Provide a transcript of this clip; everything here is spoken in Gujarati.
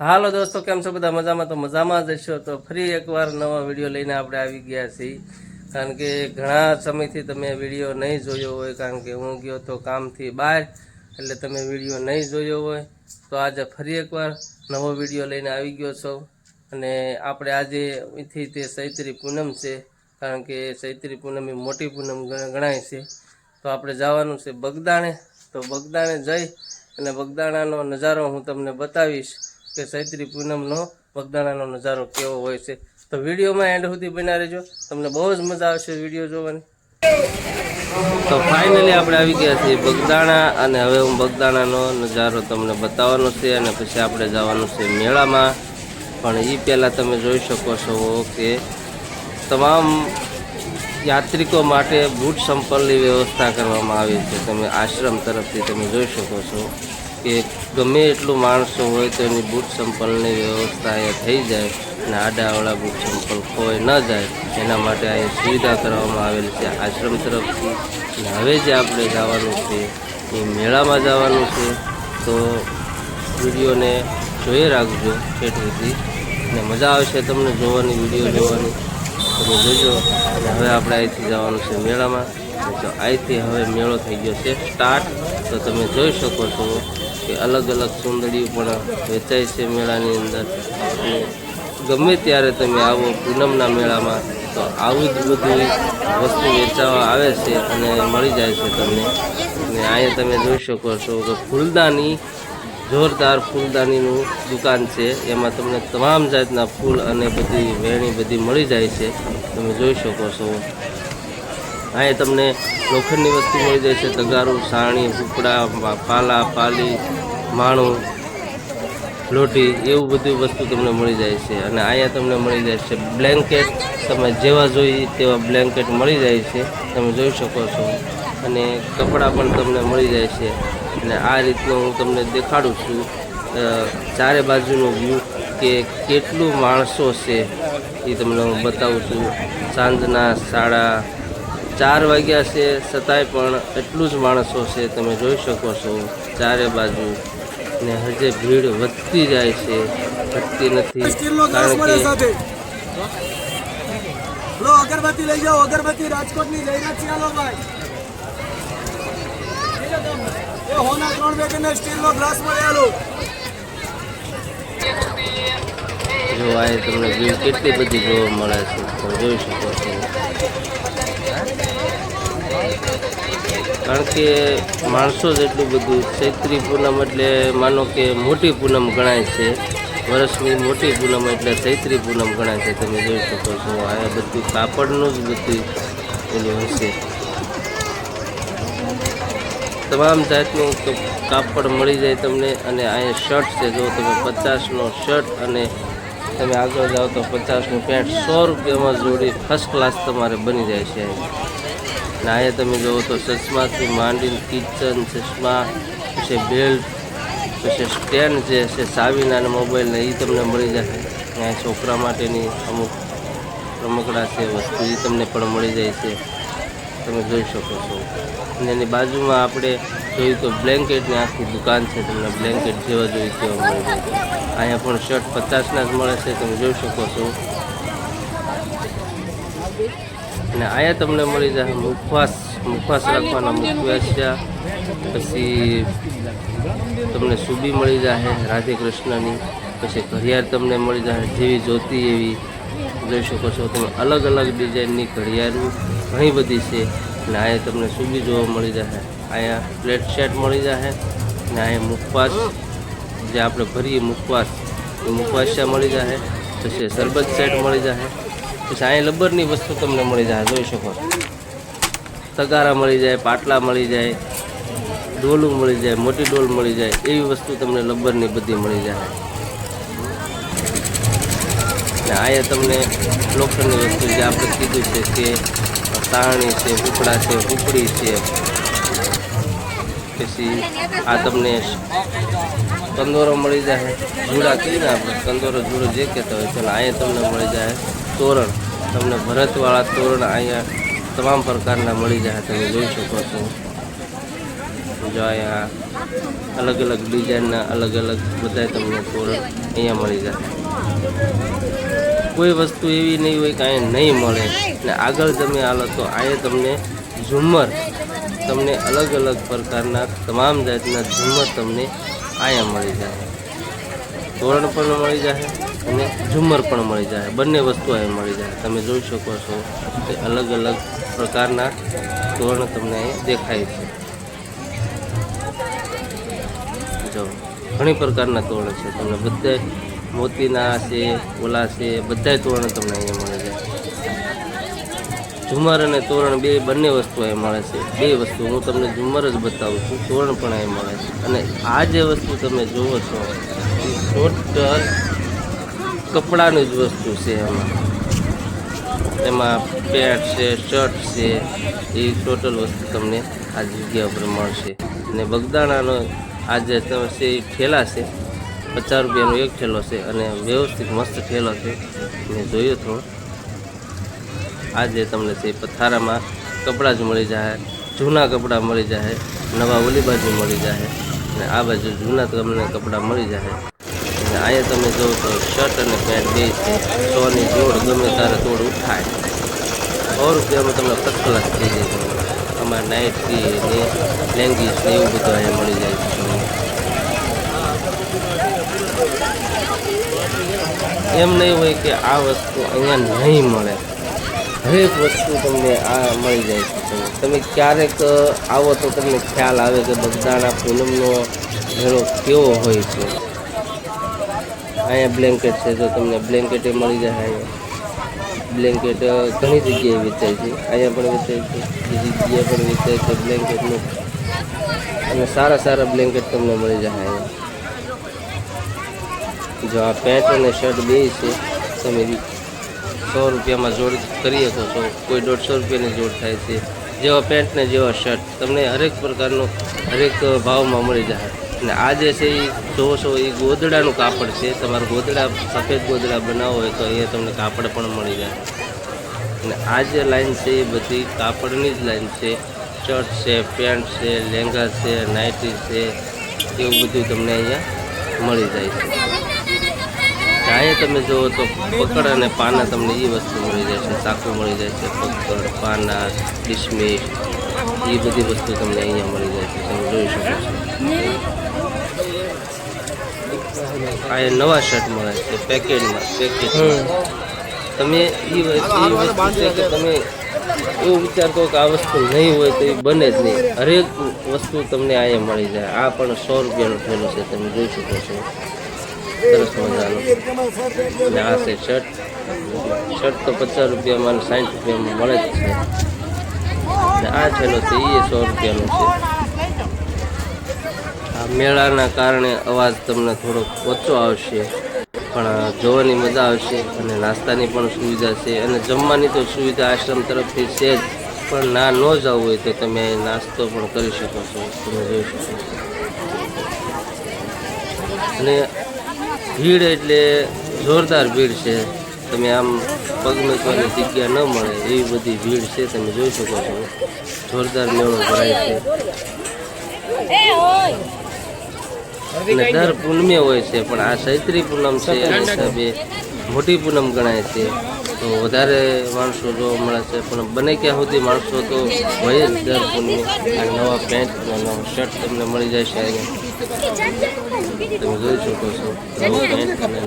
હાલો દોસ્તો, કેમ છો બધા? મજામાં? તો મજામાં જ હશો તો ફરી એકવાર નવા વીડિયો લઈને આપણે આવી ગયા છીએ. કારણ કે ઘણા સમયથી તમે વીડિયો નહીં જોયો હોય, કારણ કે હું ગયો તો કામથી બહાર, એટલે તમે વીડિયો નહીં જોયો હોય, તો આજે ફરી એકવાર નવો વીડિયો લઈને આવી ગયો છો. અને આપણે આજે અહીંથી તે ચૈત્રી પૂનમ છે, કારણ કે ચૈત્રી પૂનમ એ મોટી પૂનમ ગણાય છે. તો આપણે જવાનું છે બગદાણે. તો બગદાણે જઈ અને બગદાણાનો નજારો હું તમને બતાવીશ. કે ચૈત્રી પૂનમનો બગદાણાનો નજારો કેવો હોય છે. તો વિડીયોમાં એન્ડ સુધી બના રહેજો. તમને બહુ જ મજા આવશે વીડિયો જોવાની. તો ફાઇનલી આપણે આવી ગયા છીએ બગદાણા અને હવે હું બગદાણાનો નજારો તમને બતાવવાનો છે અને પછી આપણે જવાનું છે મેળામાં. પણ એ પહેલાં તમે જોઈ શકો છો કે તમામ યાત્રિકો માટે બૂટ સંપલની વ્યવસ્થા કરવામાં આવી છે. તમે આશ્રમ તરફથી તમે જોઈ શકો છો. કે ગમે એટલું માણસો હોય તો એની બૂટ સંપલની વ્યવસ્થા અહીંયા થઈ જાય અને આડાવાળા બૂટ સંપલ ખોઈ ન જાય. એના માટે અહીંયા સુવિધા કરવામાં આવેલી છે આશ્રમ તરફથી. અને હવે જે આપણે જવાનું છે, એ મેળામાં જવાનું છે, તો વિડીયોને જોઈ રાખજો ઠેઠ સુધી. અને મજા આવશે તમને જોવાની, વીડિયો જોવાની. તમે જોજો. અને હવે આપણે અહીંથી જવાનું છે મેળામાં. તો અહીંથી હવે મેળો થઈ ગયો છે સ્ટાર્ટ. તો તમે જોઈ શકો છો કે અલગ અલગ સુંદરીઓ પણ વેચાય છે મેળાની અંદર. અને ગમે ત્યારે તમે આવો પૂનમના મેળામાં, તો આવું જ બધું વસ્તુ વેચાવા આવે છે અને મળી જાય છે તમને. અને અહીંયા તમે જોઈ શકો છો કે ફૂલદાની, જોરદાર ફૂલદાનીનું દુકાન છે. એમાં તમને તમામ જાતના ફૂલ અને બધી વેણી બધી મળી જાય છે. તમે જોઈ શકો છો. અહીંયા તમને લોખંડની વસ્તુ મળી જાય છે, તગારું, સાણી કુકડા પાલા, પાલી, માણું, લોટી, એવું બધું વસ્તુ તમને મળી જાય છે. અને અહીંયા તમને મળી જાય છે બ્લેન્કેટ. તમે જેવા જોઈએ તેવા બ્લેન્કેટ મળી જાય છે. તમે જોઈ શકો છો. અને કપડાં પણ તમને મળી જાય છે. અને આ રીતનું હું તમને દેખાડું છું. ચારે બાજુનો વ્યૂ કે કેટલું માણસો છે એ તમને હું બતાવું છું. સાંજના સાડા ચાર વાગ્યા છે છતાંય પણ એટલું જ માણસો છે તમે જોઈ શકો છો ચારે બાજુ ને હજે ભીડ વધતી જાય છે ઘટતી નથી કારણ કે લો અગરબત્તી લઈ જાઓ અગરબત્તી રાજકોટની જાહેરાત છે ભાઈ. એ હોના ત્રણ બેગને સ્ટીલનો ગ્લાસ મળે જો આ તમને ભીડ કેટલી બધી જોવા મળે છે તમે જોઈ શકો છો. કારણ કે માણસો જ એટલું બધું ચૈત્રી પૂનમ એટલે માનો કે મોટી પૂનમ ગણાય છે. વર્ષની મોટી પૂનમ એટલે ચૈત્રી પૂનમ ગણાય છે. તમે જોઈ શકો છો. આ બધું કાપડનું જ બધું એનું હશે તમામ જાતનું કાપડ મળી જાય તમને અને અહીંયા શર્ટ છે. જો તમે પચાસનો શર્ટ અને તમે આગળ જાઓ તો પચાસનું પેન્ટ સો રૂપિયામાં જોડી ફર્સ્ટ ક્લાસ તમારે બની જાય છે અને અહીંયા તમે જુઓ તો ચશ્માથી માંડીને કિચન ચશ્મા, પછી બેલ્ટ પછી સ્ટેન્ડ જે છે સાવીના મોબાઈલના એ તમને મળી જશે અહીંયા છોકરા માટેની અમુક રમકડા છે, વસ્તુ એ તમને પણ મળી જાય છે. તમે જોઈ શકો છો. અને એની બાજુમાં આપણે જોયું તો બ્લેન્કેટની આખી દુકાન છે, તમને બ્લેન્કેટ જેવા જોઈએ તેવા મળે છે. અહીંયા પણ શર્ટ પચાસના જ મળે છે, તમે જોઈ શકો છો. અને અહીંયા તમને મળી જશે મુખવાસ મુખવાસ રાખવાના મુખવાસ પછી તમને સુબી મળી જશે રાધે કૃષ્ણની. પછી ઘડિયાળ તમને મળી જશે જેવી જોતી એવી. જોઈ શકો છો, તમે અલગ અલગ ડિઝાઇનની ઘડિયાળો ઘણી બધી છે. અને અહીંયા તમને સુબી જોવા મળી જશે અહીંયા પ્લેટ શેટ મળી જશે ને અહીંયા મુખવાસ, જે આપણે ભરીએ મુખવાસ, એ મુખવાસિયા મળી જશે પછી શરબત સેટ મળી જશે પછી અહીંયા લબ્બરની વસ્તુ તમને મળી જશે જોઈ શકો. તગારા મળી જાય, પાટલા મળી જાય, ડોલું મળી જાય, મોટી ડોલ મળી જાય, એવી વસ્તુ તમને લબ્બરની બધી મળી જાય ને અહીંયા તમને લોખંડની વસ્તુ જે આપણે કીધું છે કે તાણી છે કુકડા છે કુકડી છે પછી આ તમને કંદોરો મળી જાય. જુડા કહીને આપણે કંદોરો જુડો જે કહેતા હોય ચાલો અહીંયા તમને મળી જાય. તોરણ, તમને ભરતવાળા તોરણ અહીંયા તમામ પ્રકારના મળી જાય. તમે જોઈ શકો છો. જો અહીંયા અલગ અલગ ડિઝાઇનના અલગ અલગ બધા તમને તોરણ અહીંયા મળી જાય. કોઈ વસ્તુ એવી નહીં હોય કે અહીંયા નહીં મળે. ને આગળ તમે હાલો તો અહીંયા તમને ઝુમ્મર તમને અલગ અલગ પ્રકારના તમામ જાતના ઝુમ્મર તમને અહીંયા મળી જાય. તોરણ પણ મળી જાય અને ઝુમ્મર પણ મળી જાય. બંને વસ્તુ અહીંયા મળી જાય. તમે જોઈ શકો છો કે અલગ અલગ પ્રકારના તોરણ તમને અહીંયા દેખાય છે. જો, ઘણી પ્રકારના તોરણ છે. તમને બધા મોતીના છે, ઓલા છે બધા તોરણ તમને અહીંયા મળી છે ઝુમર અને તોરણ બે બંને વસ્તુ અહીં મળે છે. બે વસ્તુ હું તમને ઝુમર જ બતાવું છું, તોરણ પણ અહીં મળે છે. અને આ જે વસ્તુ તમે જુઓ છો, એ ટોટલ કપડાની જ વસ્તુ છે એમાં. એમાં પેન્ટ છે, શર્ટ છે, એ ટોટલ વસ્તુ તમને આ જગ્યા ઉપર મળશે. અને બગદાણાનો આ જે તમે છે, એ ઠેલા છે, પચાસ રૂપિયાનો એક ઠેલો છે અને વ્યવસ્થિત મસ્ત ઠેલો છે. મેં જોયો થોડો આ જે તમને છે એ પથારામાં કપડાં જ મળી જાય જૂના કપડાં મળી જાય નવા ઓલી બાજુ મળી જાય અને આ બાજુ જૂના તમને કપડાં મળી જાય અને અહીંયા તમે જો તો શર્ટ અને પેન્ટ બે છે, સોની જોડ ગમે તારે તોડ ઉઠાય. સો રૂપિયામાં તમને ફર્સ્ટ ક્લાસ થઈ જાય તમને આમાં નાઇટી ને લેંગીસ ને એવું બધું અહીંયા મળી જાય છે તમને. એમ નહીં હોય કે આ વસ્તુ અહીંયા નહીં મળે. હરેક વસ્તુ તમને આ મળી જાય છે. તમે ક્યારેક આવો તો તમને ખ્યાલ આવે કે બગદાણા પૂનમનો ઘેરો કેવો હોય છે. અહીંયા બ્લેન્કેટ છે તો તમને બ્લેન્કેટ મળી જાય અહીંયા. બ્લેન્કેટ ઘણી જગ્યાએ વેચાય છે. અહીંયા પણ વેચાય છે, બીજી જગ્યાએ પણ વેચાય છે બ્લેન્કેટનું. અને સારા સારા બ્લેન્કેટ તમને મળી જાય અહીંયા. જો આ પેન્ટ અને શર્ટ બે છે, તમે સો રૂપિયામાં જોડ કરી શકો છો કોઈ દોઢસો રૂપિયાની જોડ થાય છે. જેવા પેન્ટ ને જેવા શર્ટ. તમને હરેક પ્રકારનું હરેક ભાવમાં મળી જાય. અને આ જે છે એ જોવો એ ગોદડાનું કાપડ છે. તમારે ગોદડા, સફેદ ગોદડા બનાવો હોય તો અહીંયા તમને કાપડ પણ મળી જાય. અને આ જે લાઈન છે એ બધી કાપડની જ લાઈન છે. શર્ટ છે, પેન્ટ છે, લેંગા છે નાઇટી છે. એવું બધું તમને અહીંયા મળી જાય છે. અહીંયા તમે જુઓ તો પકડ અને પાના તમને એ વસ્તુ મળી જાય છે સાકુ મળી જાય છે પકડ પાના કિશમિશ એ બધી વસ્તુ તમને અહીંયા મળી જાય છે તમે જોઈ શકો છો. આ નવા શર્ટ મળે છે પેકેટમાં પેકેટ તમે એ વસ્તુ છે કે તમે એવું વિચાર કરો કે આ વસ્તુ નહીં હોય તો એ બને જ નહીં. હરેક વસ્તુ તમને અહીંયા મળી જાય. આ પણ સો રૂપિયાનું થયેલું છે તમે જોઈ શકો છો. સરસ મજાનો. અને આ છે શર્ટ શર્ટ તો પચાસ રૂપિયામાં અને સાઠ રૂપિયામાં મળે જ છે. અને આ છેલ્લો છે એ સો રૂપિયાનું છે. આ મેળાના કારણે અવાજ તમને થોડોક ઓછો આવશે, પણ જોવાની મજા આવશે અને નાસ્તાની પણ સુવિધા છે. અને જમવાની તો સુવિધા આશ્રમ તરફથી છે જ, પણ ના, ન જવું હોય તો તમે નાસ્તો પણ કરી શકો છો. તમે જોઈ શકો છો. અને ભીડ એટલે જોરદાર ભીડ છે. તમે આમ પગ મૂકવાની જગ્યા ન મળે એવી બધી ભીડ છે તમે જોઈ શકો છો. જોરદાર મેળો ભરાય છે. અને દર પૂનમે હોય છે પણ આ ચૈત્રી પૂનમ છે એના હિસાબે મોટી પૂનમ ગણાય છે. તો વધારે માણસો જોવા મળે છે પણ બને ક્યાં સુધી માણસો તો હોય જ દર પૂનમે. આ નવા પેન્ટ નવા શર્ટ તમને મળી જાય છે અહીંયા. તમે જોઈ શકો છો